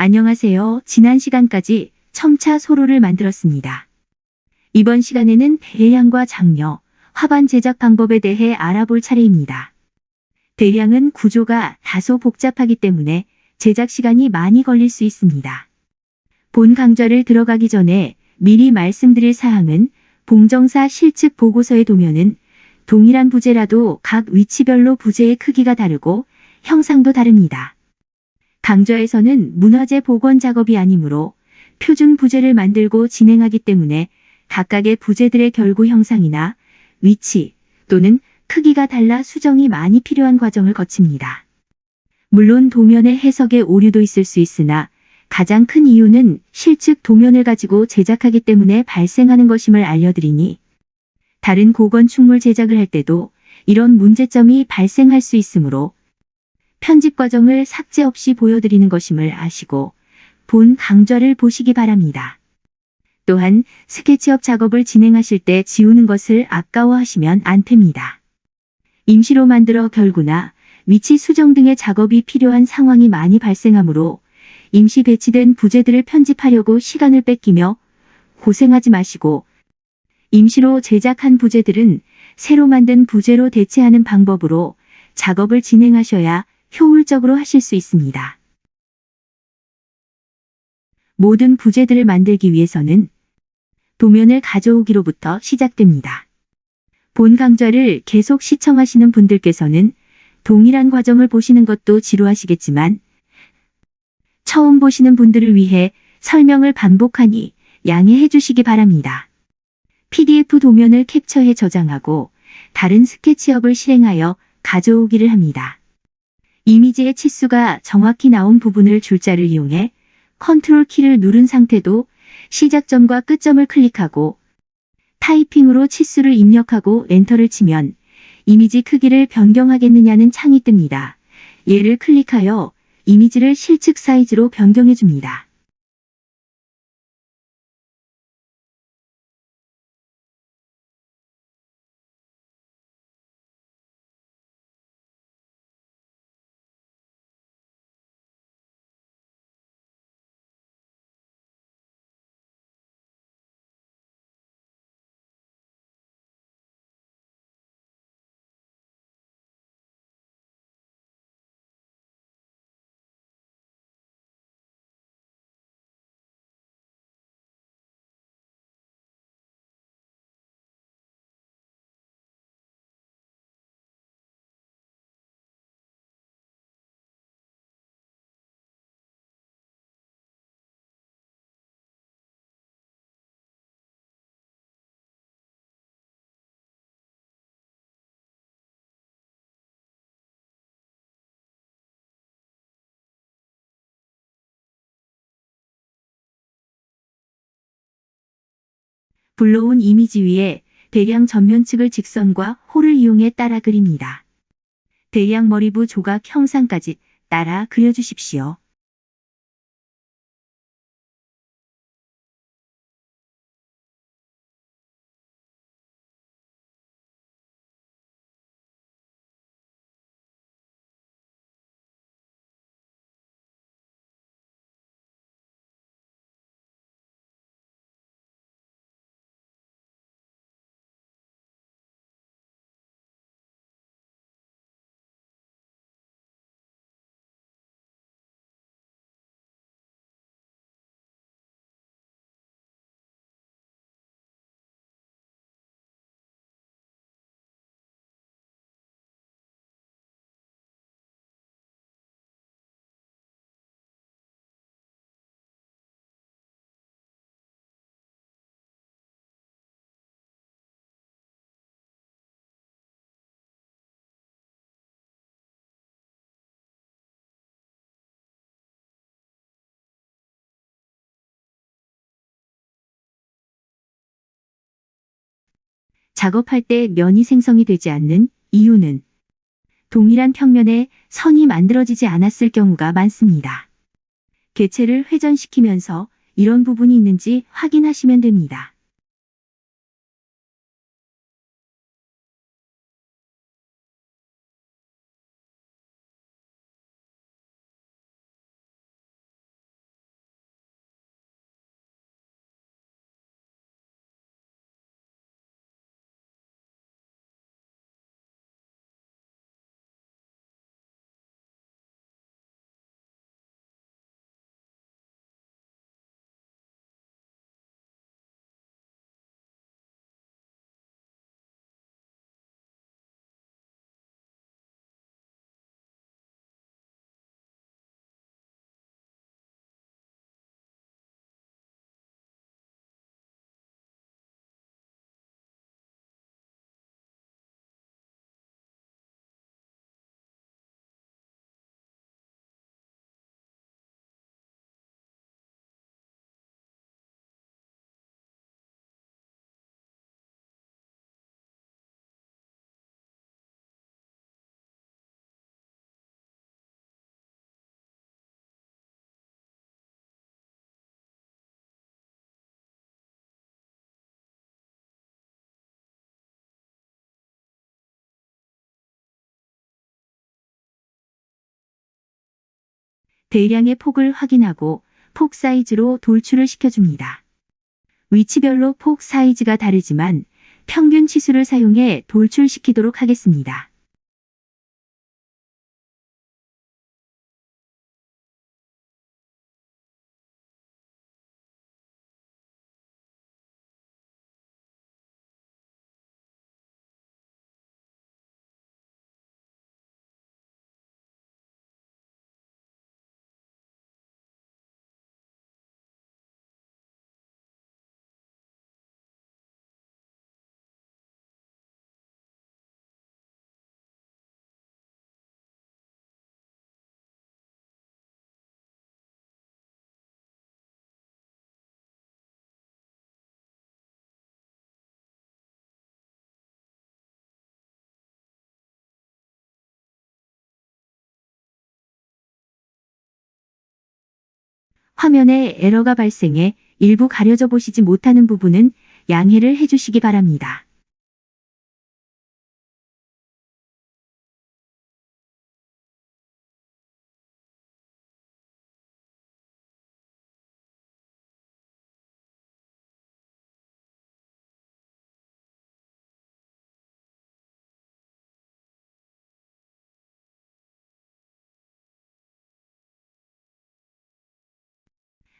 안녕하세요. 지난 시간까지 첨차 소로를 만들었습니다. 이번 시간에는 대량과 장려, 화반 제작 방법에 대해 알아볼 차례입니다. 대량은 구조가 다소 복잡하기 때문에 제작 시간이 많이 걸릴 수 있습니다. 본 강좌를 들어가기 전에 미리 말씀드릴 사항은 봉정사 실측 보고서의 도면은 동일한 부재라도 각 위치별로 부재의 크기가 다르고 형상도 다릅니다. 강좌에서는 문화재 복원 작업이 아니므로 표준 부재를 만들고 진행하기 때문에 각각의 부재들의 결구 형상이나 위치 또는 크기가 달라 수정이 많이 필요한 과정을 거칩니다. 물론 도면의 해석에 오류도 있을 수 있으나 가장 큰 이유는 실측 도면을 가지고 제작하기 때문에 발생하는 것임을 알려드리니 다른 고건축물 제작을 할 때도 이런 문제점이 발생할 수 있으므로 편집 과정을 삭제 없이 보여드리는 것임을 아시고 본 강좌를 보시기 바랍니다. 또한 스케치업 작업을 진행하실 때 지우는 것을 아까워하시면 안 됩니다. 임시로 만들어 결구나 위치 수정 등의 작업이 필요한 상황이 많이 발생하므로 임시 배치된 부재들을 편집하려고 시간을 뺏기며 고생하지 마시고 임시로 제작한 부재들은 새로 만든 부재로 대체하는 방법으로 작업을 진행하셔야 효율적으로 하실 수 있습니다. 모든 부재들을 만들기 위해서는 도면을 가져오기로부터 시작됩니다. 본 강좌를 계속 시청하시는 분들께서는 동일한 과정을 보시는 것도 지루하시겠지만 처음 보시는 분들을 위해 설명을 반복하니 양해해 주시기 바랍니다. PDF 도면을 캡처해 저장하고 다른 스케치업을 실행하여 가져오기를 합니다. 이미지의 치수가 정확히 나온 부분을 줄자를 이용해 컨트롤 키를 누른 상태도 시작점과 끝점을 클릭하고 타이핑으로 치수를 입력하고 엔터를 치면 이미지 크기를 변경하겠느냐는 창이 뜹니다. 얘를 클릭하여 이미지를 실측 사이즈로 변경해 줍니다. 불러온 이미지 위에 대량 전면측을 직선과 홀을 이용해 따라 그립니다. 대량 머리부 조각 형상까지 따라 그려주십시오. 작업할 때 면이 생성이 되지 않는 이유는 동일한 평면에 선이 만들어지지 않았을 경우가 많습니다. 개체를 회전시키면서 이런 부분이 있는지 확인하시면 됩니다. 대량의 폭을 확인하고 폭 사이즈로 돌출을 시켜줍니다. 위치별로 폭 사이즈가 다르지만 평균 치수를 사용해 돌출시키도록 하겠습니다. 화면에 에러가 발생해 일부 가려져 보시지 못하는 부분은 양해를 해주시기 바랍니다.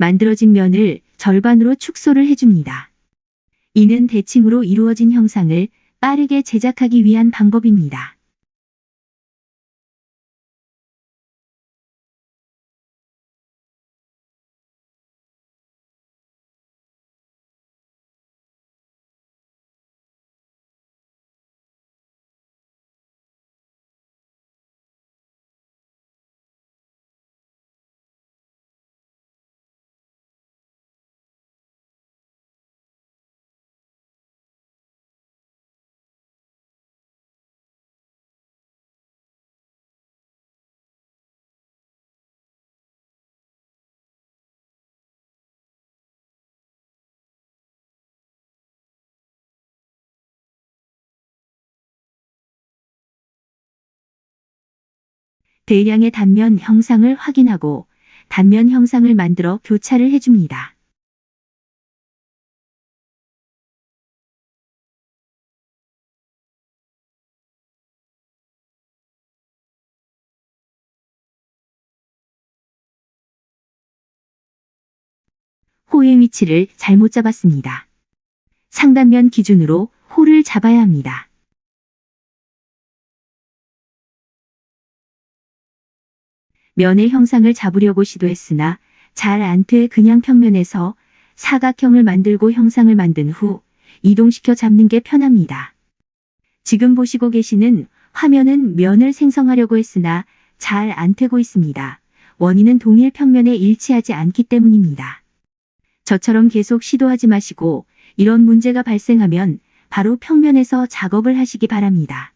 만들어진 면을 절반으로 축소를 해줍니다. 이는 대칭으로 이루어진 형상을 빠르게 제작하기 위한 방법입니다. 대량의 단면 형상을 확인하고 단면 형상을 만들어 교차를 해줍니다. 호의 위치를 잘못 잡았습니다. 상단면 기준으로 호를 잡아야 합니다. 면의 형상을 잡으려고 시도했으나 잘 안 돼 그냥 평면에서 사각형을 만들고 형상을 만든 후 이동시켜 잡는 게 편합니다. 지금 보시고 계시는 화면은 면을 생성하려고 했으나 잘 안 되고 있습니다. 원인은 동일 평면에 일치하지 않기 때문입니다. 저처럼 계속 시도하지 마시고 이런 문제가 발생하면 바로 평면에서 작업을 하시기 바랍니다.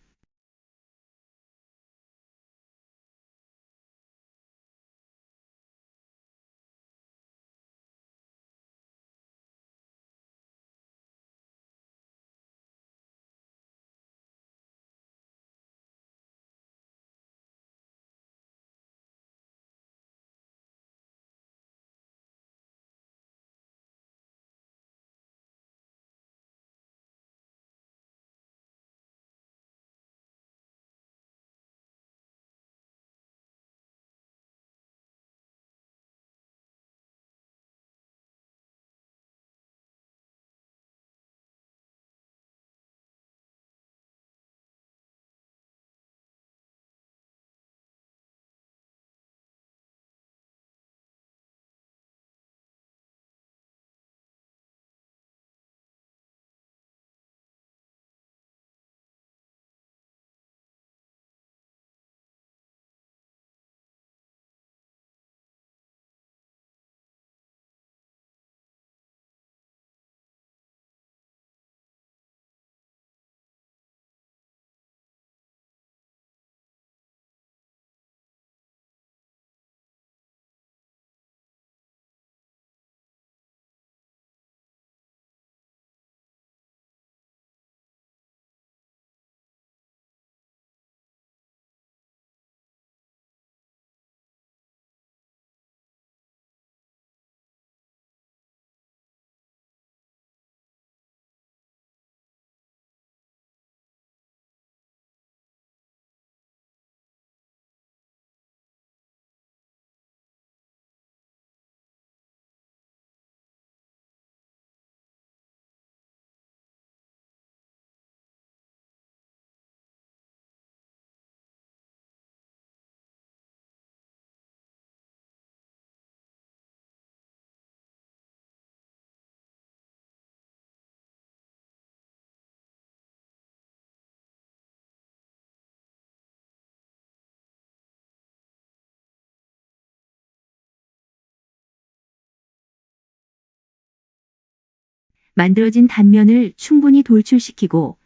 만들어진 단면을 충분히 돌출시키고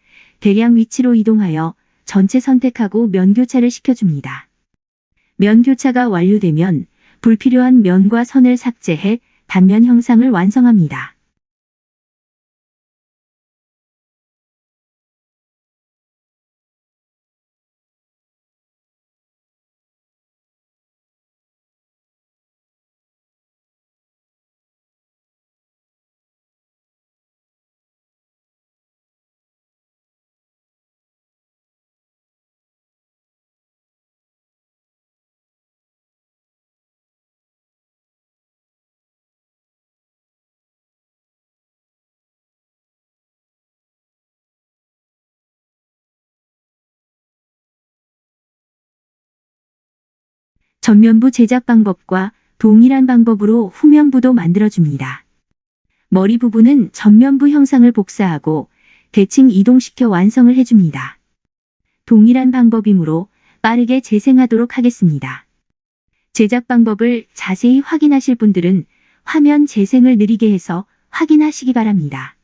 대량 위치로 이동하여 전체 선택하고 면교차를 시켜줍니다. 면교차가 완료되면 불필요한 면과 선을 삭제해 단면 형상을 완성합니다. 전면부 제작 방법과 동일한 방법으로 후면부도 만들어줍니다. 머리 부분은 전면부 형상을 복사하고 대칭 이동시켜 완성을 해줍니다. 동일한 방법이므로 빠르게 재생하도록 하겠습니다. 제작 방법을 자세히 확인하실 분들은 화면 재생을 느리게 해서 확인하시기 바랍니다.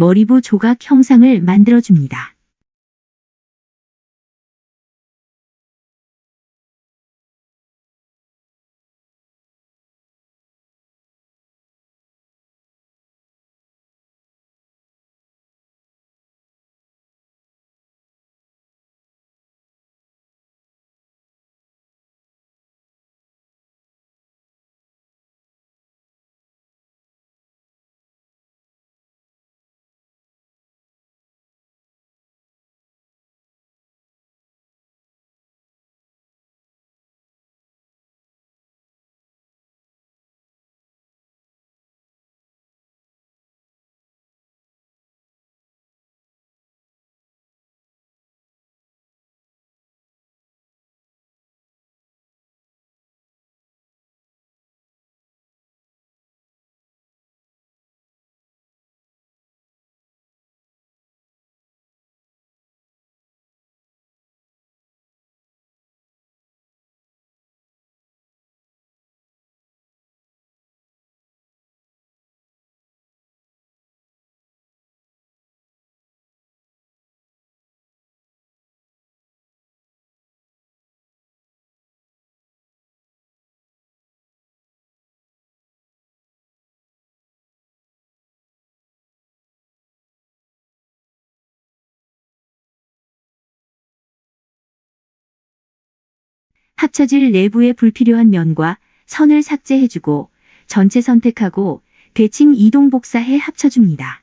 머리부 조각 형상을 만들어줍니다. 합쳐질 내부의 불필요한 면과 선을 삭제해주고 전체 선택하고 대칭 이동 복사해 합쳐줍니다.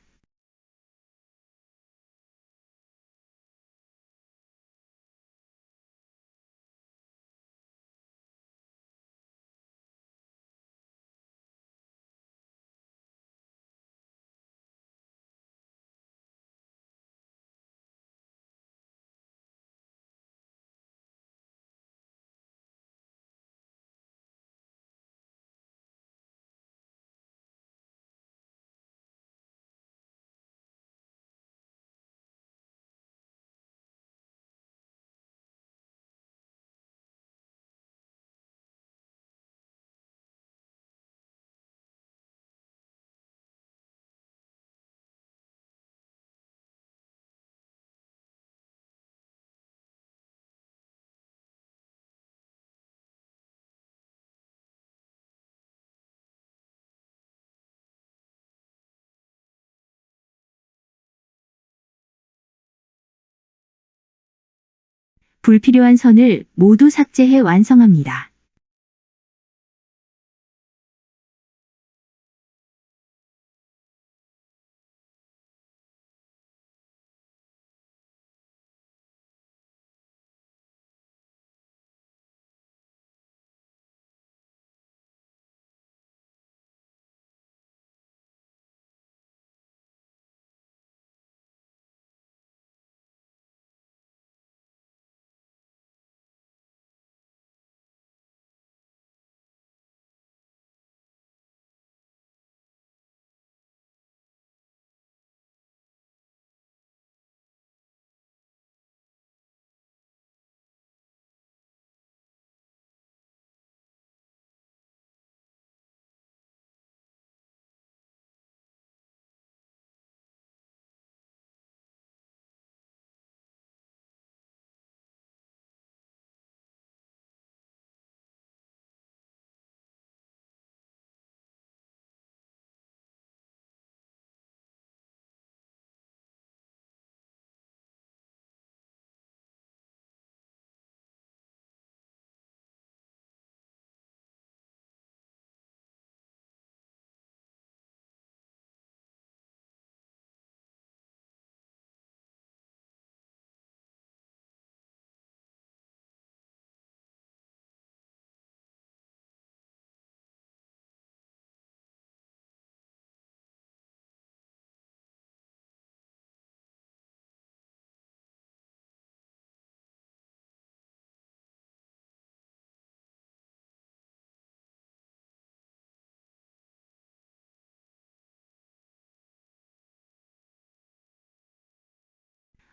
불필요한 선을 모두 삭제해 완성합니다.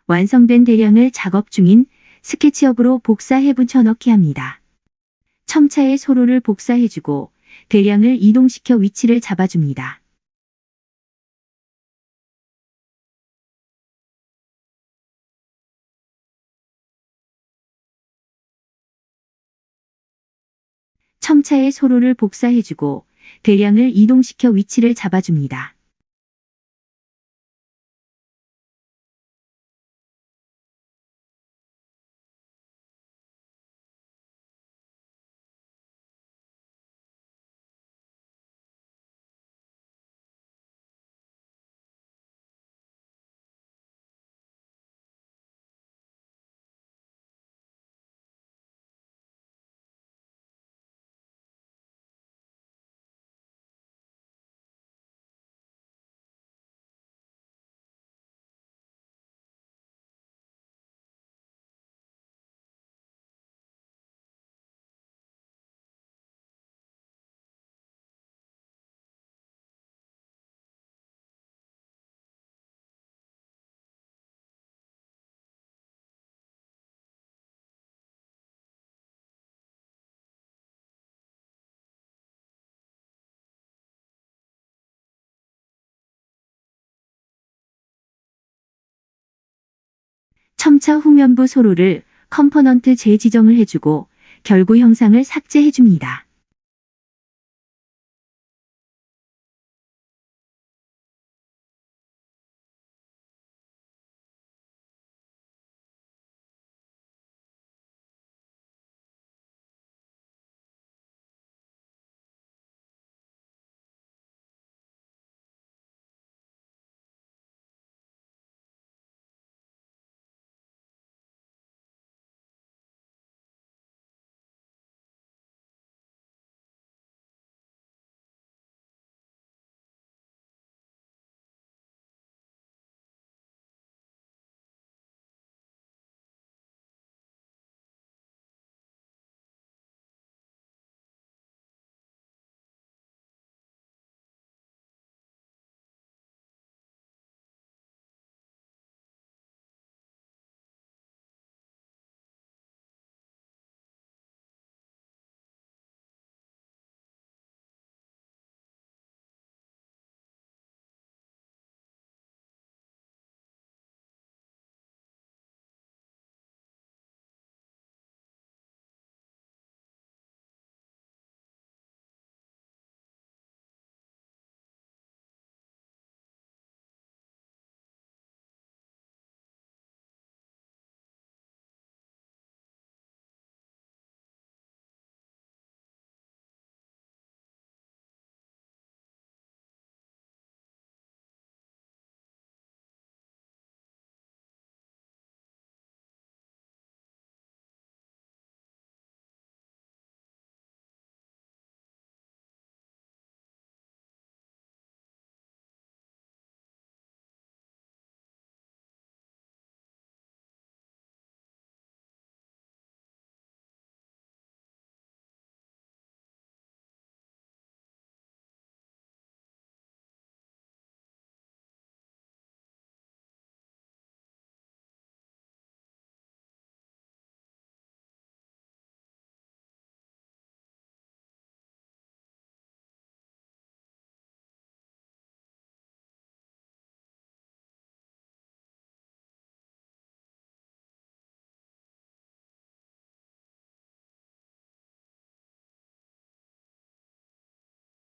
완성된 대량을 작업 중인 스케치업으로 복사해 붙여넣기 합니다. 첨차의 소로를 복사해주고 대량을 이동시켜 위치를 잡아줍니다. 첨차의 소로를 복사해주고 대량을 이동시켜 위치를 잡아줍니다. 첨차 후면부 소로를 컴포넌트 재지정을 해주고 결구 형상을 삭제해줍니다.